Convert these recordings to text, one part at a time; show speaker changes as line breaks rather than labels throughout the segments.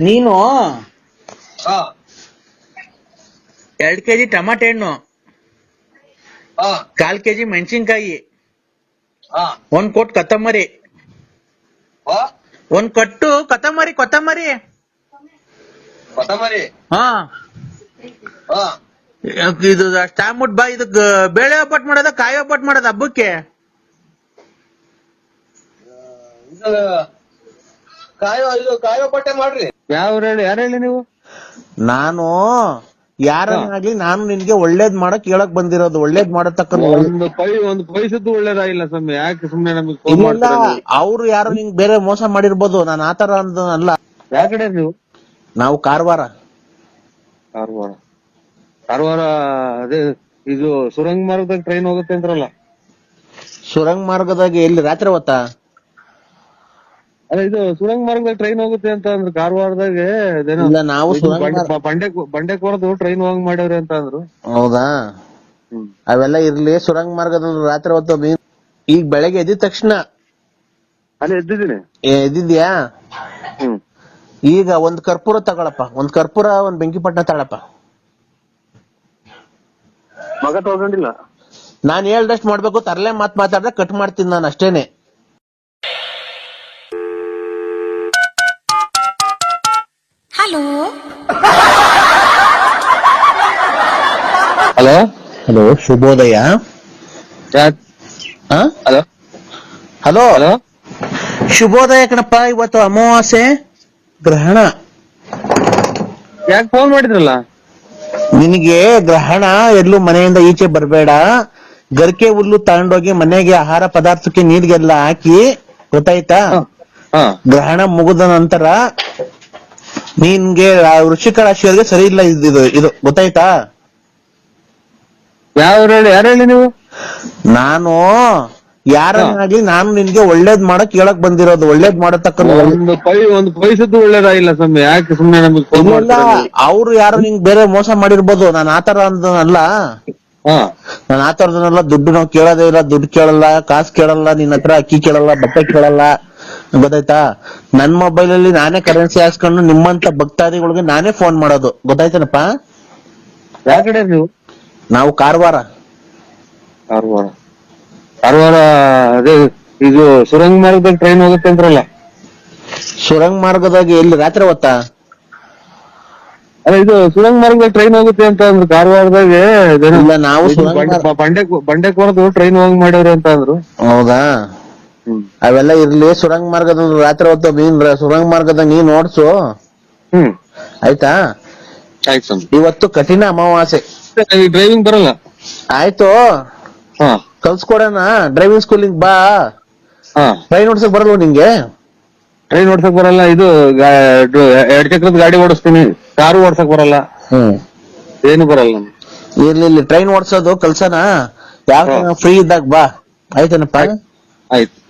ನೀನು?
ಹಾ.
ಎರಡ್ ಕೆಜಿ ಟಮಾಟೆ ಹಣ್ಣು. ಕಾಲ್ ಕೆಜಿ ಮೆಣಸಿನ್ಕಾಯಿ. ಒಂದ್ ಕೊಟ್ ಕೊತ್ತಂಬರಿ. ಒಂದ್ ಕಟ್ಟು ಕೊತ್ತಂಬರಿ ಕೊತ್ತಂಬರಿ. ಹಾ.
ಹಾ.
ಇದು ಅಷ್ಟಾಗ್ಬಿಟ್ ಬಾ ಇದಕ್ ಬೇಳೆ ಒಪ್ಪಟ್ ಮಾಡೋದ ಕಾಯಿ ಒಪ್ಪಟ್ ಮಾಡೋದ ಹಬ್ಬಕ್ಕೆ?
ಕಾಯೋ ಇದು ಕಾಯೋ ಬಟ್ಟೆ ಮಾಡ್ರಿ.
ಯಾವ ಹೇಳಿ ಯಾರು ಹೇಳಿ ನೀವು?
ನಾನು ಯಾರನ್ನಾಗ್ಲಿ ನಾನು ನಿನ್ಗೆ ಒಳ್ಳೇದ್ ಮಾಡಕ್ ಹೇಳಕ್ ಬಂದಿರೋದು. ಒಳ್ಳೇದ್ ಮಾಡತಕ್ಕ
ಒಂದು ಪೈ ಒಂದು ಪೈಸದ್ದು ಒಳ್ಳೇದಾಗಿಲ್ಲ ಸ್ವಾಮಿ. ಯಾಕೆ ಸುಮ್ನೆ ನಮಗೆ ಫೋನ್
ಇಲ್ಲ
ಮಾಡ್ತೀರಾ ನೀವು?
ಅವ್ರು ಯಾರು ನಿಂಗ್ ಬೇರೆ ಮೋಸ ಮಾಡಿರ್ಬೋದು. ನಾನು ಆತರ ಅಂದ ಅಲ್ಲ
ಯಾವ ಕಡೆ ನೀವು?
ನಾವು ಕಾರವಾರ.
ಕಾರವಾರ. ಕಾರವಾರ ಅದೇ ಇದು ಸುರಂಗ ಮಾರ್ಗದಾಗ ಟ್ರೈನ್ ಹೋಗುತ್ತೆ ಅಂದ್ರಲ್ಲ.
ಸುರಂಗ ಮಾರ್ಗದಾಗ ಎಲ್ಲಿ ರಾತ್ರಿ ಹೊತ್ತಾ?
ಅದೇ ಇದು ಸುರಂಗ ಮಾರ್ಗದಲ್ಲಿ ಟ್ರೈನ್ ಹೋಗುತ್ತೆ ಅಂತ ಅಂದ್ರು ಕಾರವಾರದಾಗ
ಇಲ್ಲ ನಾವು
ಬಂಡೆ- ಬಂಡೆ ಕೊರದು ಟ್ರೈನ್ ಹೋಗ್ ಮಾಡ್ಯಾವ್ರಿ ಅಂತ ಅಂದ್ರು.
ಹೌದಾ? ಅವೆಲ್ಲ ಇರ್ಲಿ ಸುರಂಗ ಮಾರ್ಗದ ರಾತ್ರಿ ಹೊತ್ತು ಮೀನ್ ಈಗ ಬೆಳಗ್ಗೆ ಎದ್ದಿದ ತಕ್ಷಣ.
ಅಲ್ಲಿ ಎದ್ದಿದ್ದೀನಿ.
ಎದ್ದಿದ್ಯಾ ಈಗ ಒಂದ್ ಕರ್ಪೂರ ತಗೊಳಪ್ಪ ಒಂದ್ ಕರ್ಪೂರ ಒಂದ್ ಬೆಂಕಿಪಟ್ಟಣ ತಗೊಳಪ್ಪ.
ಮಗ ತಗೊಂಡಿಲ್ಲ.
ನಾನ್ ಹೇಳ್ದಷ್ಟು ಮಾಡ್ಬೇಕು ತರಲೆ ಮಾತ್ ಮಾತಾಡ್ದೆ ಕಟ್ ಮಾಡ್ತೀನಿ ನಾನು ಅಷ್ಟೇನೆ.
ಹಲೋ
ಹಲೋ
ಹಲೋ ಶುಭೋದಯ
ಹಲೋ
ಹಲೋ
ಹಲೋ
ಶುಭೋದಯ ಕಣಪ್ಪ ಇವತ್ತು ಅಮಾವಾಸ್ಯೆ ಗ್ರಹಣ.
ಯಾಕೆ ಫೋನ್ ಮಾಡಿದ್ರಲ್ಲ?
ನಿನಗೆ ಗ್ರಹಣ ಎಲ್ಲೂ ಮನೆಯಿಂದ ಈಚೆ ಬರಬೇಡ. ಗರ್ಕೆ ಹುಲ್ಲು ತಗೊಂಡೋಗಿ ಮನೆಗೆ ಆಹಾರ ಪದಾರ್ಥಕ್ಕೆ ನೀರಿಗೆಲ್ಲ ಹಾಕಿ ಗೊತ್ತಾಯ್ತಾ.
ಹಾ.
ಗ್ರಹಣ ಮುಗಿದ ನಂತರ ನಿನ್ಗೆ ವೃಶ್ಚಿಕ ರಾಶಿಯವರಿಗೆ ಸರಿ ಇಲ್ಲ ಇದು ಇದು- ಗೊತ್ತಾಯ್ತಾ?
ಯಾವ ಹೇಳಿ ಯಾರು ಹೇಳಿ ನೀವು?
ನಾನು ಯಾರನ್ನಾಗ್ಲಿ ನಾನು ನಿನ್ಗೆ ಒಳ್ಳೇದ್ ಮಾಡಕ್ ಹೇಳಕ್ ಬಂದಿರೋದು. ಒಳ್ಳೇದ್ ಮಾಡತಕ್ಕ
ಒಂದು ಪೈ ಒಂದು ಪೈಸದ್ದು ಒಳ್ಳೇದಾಗಿಲ್ಲ ಸ್ವಾಮಿ. ಯಾಕೆ ಸುಮ್ಮನೆ ನಮಗೆ ಫೋನ್
ಇಲ್ಲ? ಅವ್ರು ಯಾರು ನಿಂಗ್ ಬೇರೆ ಮೋಸ ಮಾಡಿರ್ಬೋದು. ನಾನು ಆತರ ಅಂದಲ್ಲ
ಹಾ.
ನಾನು ಆತರದನ್ನೆಲ್ಲ ದುಡ್ಡು ನಾವು ಕೇಳೋದೇ ಇಲ್ಲ. ದುಡ್ಡು ಕೇಳಲ್ಲ ಕಾಸು ಕೇಳಲ್ಲ ನಿನ್ನ ಹತ್ರ ಅಕ್ಕಿ ಕೇಳಲ್ಲ ಬಟ್ಟೆ ಕೇಳಲ್ಲ. ಗೊತ್ತಾಯ್ತಾ? ನನ್ ಮೊಬೈಲ್ ಅಲ್ಲಿ ನಾನೇ ಕರೆನ್ಸಿ ಹಾಸ್ಕೊಂಡು ನಿಮ್ಮಂತ ಭಕ್ತಾದಿಗಳಿಗೆ ನಾನೇ ಫೋನ್ ಮಾಡೋದು. ಗೊತ್ತಾಯ್ತೇನಪ್ಪ?
ಯಾವ ಕಡೆ ನೀವು?
ನಾವು ಕಾರವಾರ.
ಕಾರವಾರ. ಕಾರವಾರ ಅದೇ ಇದು ಸುರಂಗ ಮಾರ್ಗದಲ್ಲಿ ಟ್ರೈನ್ ಹೋಗುತ್ತೆ ಅಂದ್ರಲ್ಲ?
ಸುರಂಗ ಮಾರ್ಗದಾಗ ಎಲ್ಲಿ ರಾತ್ರಿ ಹೊತ್ತಾ?
ಅದೇ ಇದು ಸುರಂಗ ಮಾರ್ಗದಲ್ಲಿ ಟ್ರೈನ್ ಹೋಗುತ್ತೆ ಅಂತ ಅಂದ್ರು ಕಾರವಾರದಾಗ
ಇಲ್ಲ ನಾವು
ಬಂಡೆ ಬಂಡೆ ಟ್ರೈನ್ ಹೋಗಿ ಮಾಡೋರು ಅಂತ ಅಂದ್ರು.
ಹೌದಾ? ಅವೆಲ್ಲ ಇರ್ಲಿ ಸುರಂಗ ಮಾರ್ಗದ ರಾತ್ರಿ ಹೊತ್ತು ನೀನ್ ಸುರಂಗ ಮಾರ್ಗದ ಮಾರ್ಗದಾಗ ನೀನ್ ನೋಡ್ಸು
ಹ್ಮ್.
ಆಯ್ತಾ? ಇವತ್ತು ಕಠಿಣ ಅಮಾವಾಸೆ
ಡ್ರೈವಿಂಗ್ ಬರಲ್ಲ?
ಆಯ್ತು.
ಹಾ.
ಕಲ್ಸ್ಕೊಡೋಣ. ಡ್ರೈವಿಂಗ್ ಸ್ಕೂಲಿಂಗ್ ಬಾ.
ಹಾ.
ಟ್ರೈನ್ ಓಡ್ಸಕ್ ಬರಲ್ಲ ನಿಂಗೆ?
ಟ್ರೈನ್ ಓಡ್ಸಕ್ ಬರಲ್ಲ ಇದು ಎರಡ್ ಚಕ್ರದ ಗಾಡಿ ಓಡಿಸ್ತೀನಿ. ಕಾರು ಓಡ್ಸಕ್ ಬರಲ್ಲ.
ಹ್ಮ್.
ಏನು ಬರಲ್ಲ.
ಇರ್ಲಿ ಇಲ್ಲಿ ಟ್ರೈನ್ ಓಡ್ಸೋದು ಕಲ್ಸನ ಯಾವ ಫ್ರೀ ಇದ್ದಾಗ ಬಾ. ಆಯ್ತೇನಪ್ಪ?
ಆಯ್ತು.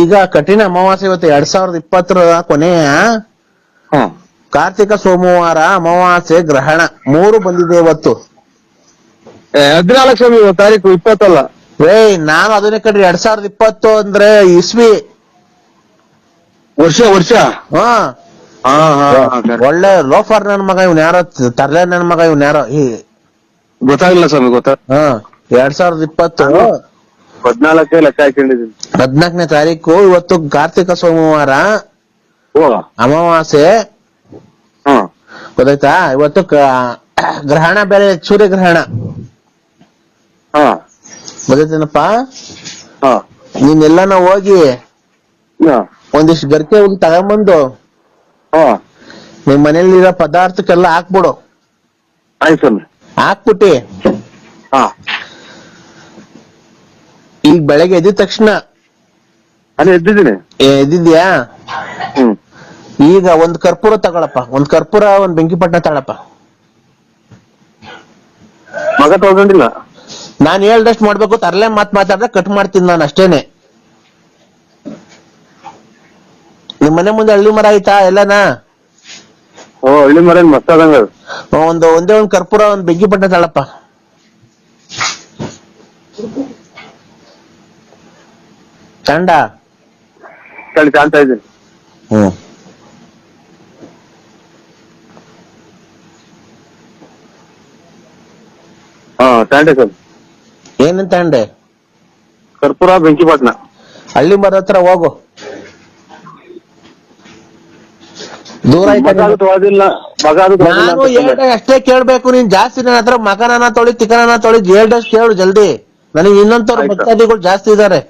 ಈಗ ಕಠಿಣ ಅಮಾವಾಸ್ಯೆ ಇವತ್ತು ಎರಡ್ ಸಾವಿರದ ಇಪ್ಪತ್ತರ ಕೊನೆಯ ಕಾರ್ತಿಕ ಸೋಮವಾರ ಅಮಾವಾಸ್ಯೆ ಗ್ರಹಣ. ಮೂರು ಬಂದಿದೆ ಇವತ್ತು.
ಏ, ಹದಿನಾಲ್ಕು ಸ್ವಾಮಿ ತಾರೀಕು ಇಪ್ಪತ್ತಲ್ಲ?
ಏಯ್ ನಾನು ಅದನ್ನೇ ಕಡ್ರಿ ಎರಡ್ ಸಾವಿರದ ಇಪ್ಪತ್ತು ಅಂದ್ರೆ ಇಸ್ವಿ.
ವರ್ಷ ವರ್ಷ?
ಹಾ. ಒಳ್ಳೆ ಲೋಫರ್ ನನ್ ಮಗ ಇವ್ನ ಯಾರೋ ತರ್ಲೆ ನನ್ ಮಗ ಇವ್ನ ಯಾರೋ
ಗೊತ್ತಾಗಿಲ್ಲ ಸ್ವಾಮಿ ಗೊತ್ತಾ
ಹಾ ಎರಡ್ ಸಾವಿರದ ಇಪ್ಪತ್ತು.
ಹದ್ನಾಲ್ಕೇ ಲೆಕ್ಕ ಹಾಕೊಂಡಿದ್ದೀನಿ.
ಹದ್ನಾಲ್ಕನೇ ತಾರೀಕು ಇವತ್ತು ಕಾರ್ತಿಕ ಸೋಮವಾರ.
ಓ.
ಅಮಾವಾಸ್ಯೆ.
ಹಾ.
ಗೊತ್ತಾಯ್ತಾ? ಇವತ್ತು ಕ- ಗ್ರಹಣ ಬೇರೆ ಸೂರ್ಯಗ್ರಹಣ.
ಹಾ.
ಗೊತ್ತಾಯ್ತೇನಪ್ಪ?
ಹಾ.
ನೀನೆಲ್ಲಾನ ಹೋಗಿ
ಹಾ.
ಒಂದಿಷ್ಟು ಗರ್ಕೆ ಹೋಗಿ ತಗೊಂಬಂದು
ಹಾ.
ನಿಮ್ ಮನೇಲಿರೋ ಪದಾರ್ಥಕ್ಕೆಲ್ಲ ಹಾಕ್ಬಿಡು.
ಆಯ್ತು ಸ್ವಾಮಿ.
ಹಾಕ್ಬಿಟ್ಟಿ
ಹಾ
ಈಗ ಬೆಳಗ್ಗೆ ಎದ್ದ ತಕ್ಷಣ.
ಅಲ್ಲಿ ಎದ್ದಿದ್ದೀನಿ.
ಏ, ಎದ್ದಿದ್ಯಾ
ಹ್ಮ್.
ಈಗ ಒಂದ್ ಕರ್ಪೂರ ತಗೊಳಪ್ಪ. ಒಂದ್ ಕರ್ಪೂರ ಒಂದ್ ಬೆಂಕಿಪಟ್ಟಣ ತಗೊಳಪ್ಪ.
ಮಗ ತಗೊಂಡಿಲ್ಲ?
ನಾನ್ ಹೇಳ್ದಷ್ಟು ಮಾಡ್ಬೇಕು ತರಲೆ ಮಾತ್ ಮಾತಾಡ್ದೆ ಕಟ್ ಮಾಡ್ತೀನಿ ನಾನು ಅಷ್ಟೇನೆ. ನಿಮ್ ಮನೆ ಮುಂದೆ ಹಳ್ಳಿ ಮರ ಆಯ್ತಾ ಎಲ್ಲನಾ?
ಓ ಹಳ್ಳಿ ಮರ ಮಸ್ತ್ ಅದು.
ಒಂದು ಒಂದೇ ಒಂದ್ ಕರ್ಪೂರ ಒಂದ್ ಬೆಂಕಿಪಟ್ಟಣ ತಗೊಳಪ್ಪ. ಚಂಡ
ಕಳಿ ಕಾಣ್ತಾ ಇದ್ದೀನಿ.
ಹ್ಮ್ ಹಾ
ತಾಂಡೆ ಸರ್.
ಏನೇನ್
ಕರ್ಪೂರ ಬೆಂಕಿಪಟ್ನ
ಹಳ್ಳಿ ಮರ ಹತ್ರ ಹೋಗು. ದೂರ
ಮಗ
ನಾನು ಅಷ್ಟೇ ಕೇಳ್ಬೇಕು ನೀನ್ ಜಾಸ್ತಿ ನನ್ನ ಹತ್ರ ತೊಳಿ ತಿಕನನ ತೊಳಿ ಹೇಳ್ದಷ್ಟು ಕೇಳು ಜಲ್ದಿ. ನನಗೆ ಇನ್ನೊಂದ್
ಆಯ್ತು.
ಜಾಸ್ತಿ ಇದಾರೆ.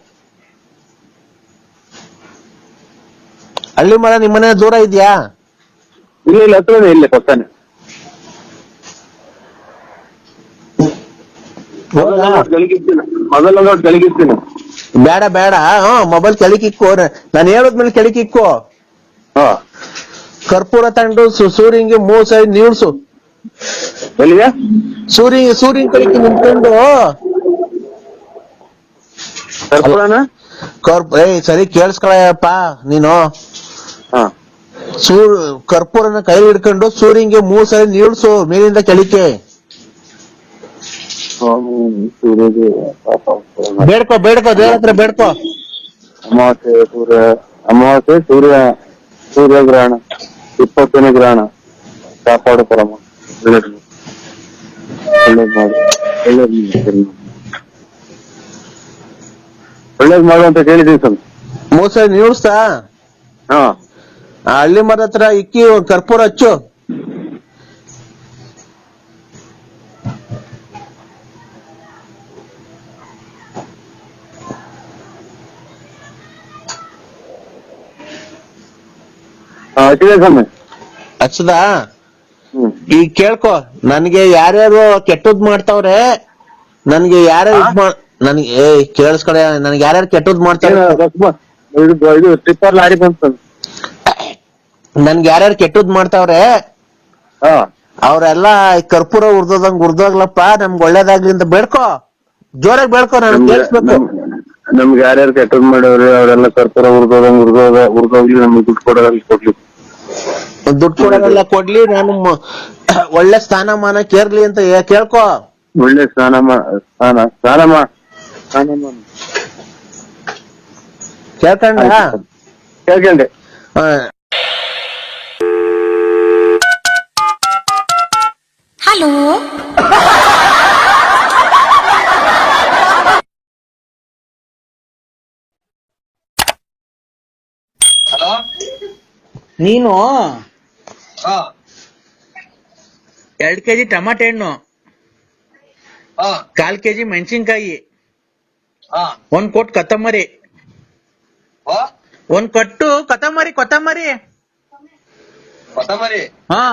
ಹಳ್ಳಿ ಮರ ನಿಮ್ಮನೆ ದೂರ ಇದೆಯಾ?
ಇಲ್ಲ ಇಲ್ಲ ಹತ್ರನೇ ಇಲ್ಲ ಪಕ್ಕನೆ. ನೋಡಿ ಗಳಿಗಿರ್ತೀನಿ
ಬೇಡ ಬೇಡ. ಹಾ ಮೊಬೈಲ್ ಕೆಳಕಿಕ್ಕೋ ನಾನು ಹೇಳದ್ಮೇಲೆ ಕೆಳಕಿಕ್ಕೋ
ಹಾ.
ಕರ್ಪೂರ ತಂಡು ಸು- ಸೂರ್ಯಂಗೆ ಮೂರ್ ಸೈಡ್ ನೀಡ್ಸು
ಎಲ್ಲಿಗೆ?
ಸೂರ್ಯ ಸೂರ್ಯನ್ ಕಡೆಗೆ ನಿಂತ್ಕೊಂಡು.
ಕರ್ಪೂರನ?
ಕರ್ಪ್ ಸರಿ ಕೇಳಿಸ್ಕೊಳಪ್ಪ ನೀನು. ಸೂರ್ ಕರ್ಪೂರನ ಕೈ ಹಿಡ್ಕೊಂಡು ಸೂರ್ಯಂಗೆ ಮೂರ್ ಸಲ ನೀಡ್ಸು ಮೇಲಿಂದ ಕೆಳಕ್ಕೆ ಬೇಡ್ಕೋ ಬೇಡ್ಕೋ ದೇವ್ರ ಹತ್ರ ಬೇಡ್ಕೋ.
ಅಮಾವಾಸ್ಯೆ ಸೂರ್ಯ ಅಮಾವಾಸ್ಯೆ ಸೂರ್ಯ ಗ್ರಹಣ ಇಪ್ಪತ್ತನೇ ಗ್ರಹಣ. ಕಾಪಾಡು ಪರಮ ಒಳ್ಳೇದು ಒಳ್ಳೇದ್ ಮಾಡು. ಒಳ್ಳೇದ್ ಮಾಡು. ಮಾಡು ಅಂತ ಕೇಳಿದೀವಿ ಸರ್
ಮೂರ್ ಸಲ ನೀಡ್ಸ್ತಾ
ಹಾ.
ಆ ಹಳ್ಳಿ ಮರ ಹತ್ರ ಇಕ್ಕಿ ಕರ್ಪೂರ ಹಚ್ಚು.
ಹಚ್ಚದ
ಈಗ ಕೇಳ್ಕೊ ನನ್ಗೆ ಯಾರ್ಯಾರು ಕೆಟ್ಟದ್ ಮಾಡ್ತಾವ್ರೆ ನನ್ಗೆ ಯಾರ್ಯಾರು ಇದ್ ಮಾಡ್ ನನ್ಗೆ ಕೇಳಿಸ್ಕೊಳ ನನ್ಗೆ ಯಾರ್ಯಾರು ಕೆಟ್ಟದ್ ಮಾಡ್ತಾರೆ
ಇದು ಟಿಪ್ಪರ್ ಲಾರಿ ಬಂತು.
ನನ್ಗೆ ಯಾರ್ಯಾರು ಕೆಟ್ಟದ್ ಮಾಡ್ತಾವ್ರೆ ಅವ್ರೆಲ್ಲ ಕರ್ಪೂರ ಉರ್ದೋದಂಗ್ ಉರ್ದೋಗ್ಲಪ್ಪ ನಮ್ಗೆ ಒಳ್ಳೇದಾಗ್ಲಿ ಅಂತ ಬೇಡ್ಕೋ. ಜೋರಾಗಿ ಬೇಡ್ಕೋ ನಾನು
ನಮ್ಗೆ
ಕೇಳಿಸ್ಬೇಕು.
ನಮ್- ನಮ್ಗೆ ಯಾರ್ಯಾರು ಕೆಟ್ಟದ್ ಮಾಡೋರು ಅವರೆಲ್ಲ ಕರ್ಪೂರ ಉರ್ದೋದಂಗ್ ಉರ್ದೋದ ಉರ್ದೋಗ್ಲಿ ನಮ್ಗೆ ದುಡ್ಡು ಕೊಡೋದಾಗ್ಲಿ ಕೊಡ್ಲಿ.
ದುಡ್ಡು ಕೊಡೋದೆಲ್ಲ ಕೊಡ್ಲಿ ನಾನು ಒಳ್ಳೆ ಸ್ಥಾನಮಾನ ಕೇರ್ಲಿ ಅಂತ ಕೇಳ್ಕೊ.
ಒಳ್ಳೆ ಸ್ಥಾನಮಾನ ಸ್ಥಾನ ಸ್ಥಾನಮಾನ ಮಾ
ಕೇಳ್ಕೊಂಡ
ಕೇಳ್ಕೊಂಡೆ.
ಹಲೋ
ಹಲೋ
ನೀನು?
ಹಾ.
ಎರಡ್ ಕೆಜಿ ಟಮಾಟೆ ಹಣ್ಣು.
ಹಾ.
ಕಾಲ್ ಕೆಜಿ ಮೆಣಸಿನ್ಕಾಯಿ.
ಹಾ.
ಒಂದ್ ಕೊಟ್ ಕೊತ್ತಂಬರಿ.
ಹಾ.
ಒಂದ್ ಕಟ್ಟು ಕೊತ್ತಂಬರಿ ಕೊತ್ತಂಬರಿ.
ಕೊತ್ತಂಬರಿ?
ಹಾ.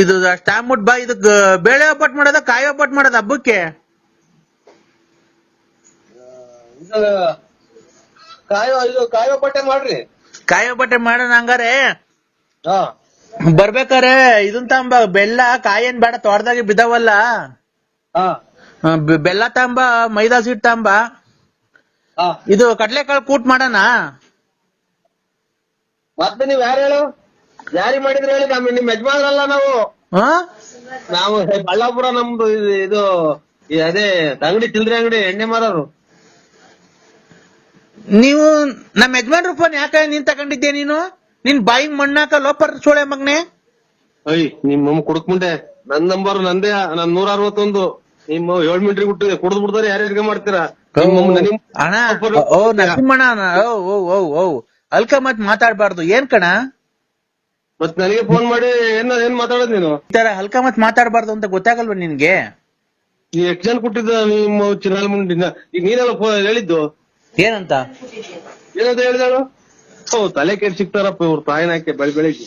ಇದು ಅಷ್ಟಾಗ್ಬಿಟ್ ಬಾ ಇದಕ್ ಬೇಳೆ ಒಬ್ಬಟ್ಟು ಮಾಡೋದ ಕಾಯಿ ಒಬ್ಬಟ್ಟು ಮಾಡೋದ ಹಬ್ಬಕ್ಕೆ?
ಕಾಯೋ ಬಟ್ಟೆ ಮಾಡ್ರಿ.
ಕಾಯಿ ಒಬ್ಬಟ್ಟೆ ಮಾಡೋಣ ಹಂಗಾರೆ? ಬರ್ಬೇಕಾರೆ ಇದನ್ ತಾಂಬ ಬೆಲ್ಲ ಕಾಯಿ ಏನ್ ಬೇಡ ತೋಟದಾಗೆ ಬಿದ್ದಾವಲ್ಲ? ಬೆಲ್ಲ ತಾಂಬ ಮೈದಾ ಸಿಟ್ ತಾಂಬ. ಇದು ಕಡ್ಲೆಕಾಳು ಕೂಟ್ ಮಾಡೋಣ.
ಮತ್ತೆ ನೀವ್ ಯಾರು ಹೇಳು? ಯಾರಿ ಮಾಡಿದ್ರೆ ಹೇಳಿ ನಮ್ ನಿಮ್ ಯಜಮಾನ್ರಲ್ಲ ನಾವು.
ಹಾ?
ನಾವು ಬಳ್ಳಾಪುರ ನಮ್ದು ಇದು ಇದು ಈ ಅದೇ ಅಂಗಡಿ ಚಿಲ್ಡ್ರೆ ಅಂಗಡಿ ಎಣ್ಣೆ ಮಾರೋರು.
ನೀವು ನಮ್ಮ ಯಜಮಾನ್ರ ಫೋನ್ ಯಾಕೆ ನೀನ್ ತಗೊಂಡಿದ್ದೆ ನೀನು? ನಿನ್ ಬಾಯಿ ಮಣ್ಣಾಕ ಲೋಪರ್ ಸೋಳೆ ಮಗ್ನೆ?
ಅಯ್ಯ ನಿಮ್ ಮಮ್ಮ ಕುಡುಕ್ ಮುಂಡೆ ನನ್ ನಂಬರ್ ನಂದೇ ನನ್ ನೂರ ಅರವತ್ತೊಂದು ನಿಮ್ಮ ಏಳ್ ಮಿಂಟ್ರಿ ಬಿಟ್ಟಿದೆ ಕುಡ್ದು ಬಿಡ್ತಾರೆ ಯಾರ್ಯಾರಿಗೆ ಮಾಡ್ತೀರಾ? ನಿಮ್
ಅಣ್ಣ ಓ. ಓ ಓ ಓ ಓ ಅಲ್ಕ ಮತ್ ಮಾತಾಡ್ಬಾರ್ದು. ಏನ್ ಕಣ?
ಮತ್ ನನಗೆ ಫೋನ್ ಮಾಡಿ ಏನ್ ಏನ್ ಮಾತಾಡೋದ್ ನೀನು?
ಈ ತರ ಅಲ್ಕ ಮತ್ ಮಾತಾಡ್ಬಾರ್ದು ಅಂತ ಗೊತ್ತಾಗಲ್ವಾ ನಿನ್ಗೆ?
ನೀ ಎಕ್ಸಾಮ್ ಕೊಟ್ಟಿದ್ದ ನಿಮ್ಮ ಚಿನ್ನಾಲ್ ಮುಂಡಿನ. ಈಗ ನೀನೆಲ್ಲ ಫೋನ್ ಹೇಳಿದ್ದು?
ಏನಂತ?
ಏನಂತ ಹೇಳಿದಾಳು ಓ ತಲೆ ಕೆಡ್ ಸಿಗ್ತಾರಪ್ಪ ಇವ್ರ ತಾಯಿನಾಕೆ ಬೆಳಿ ಬೆಳಿಗ್ಗೆ.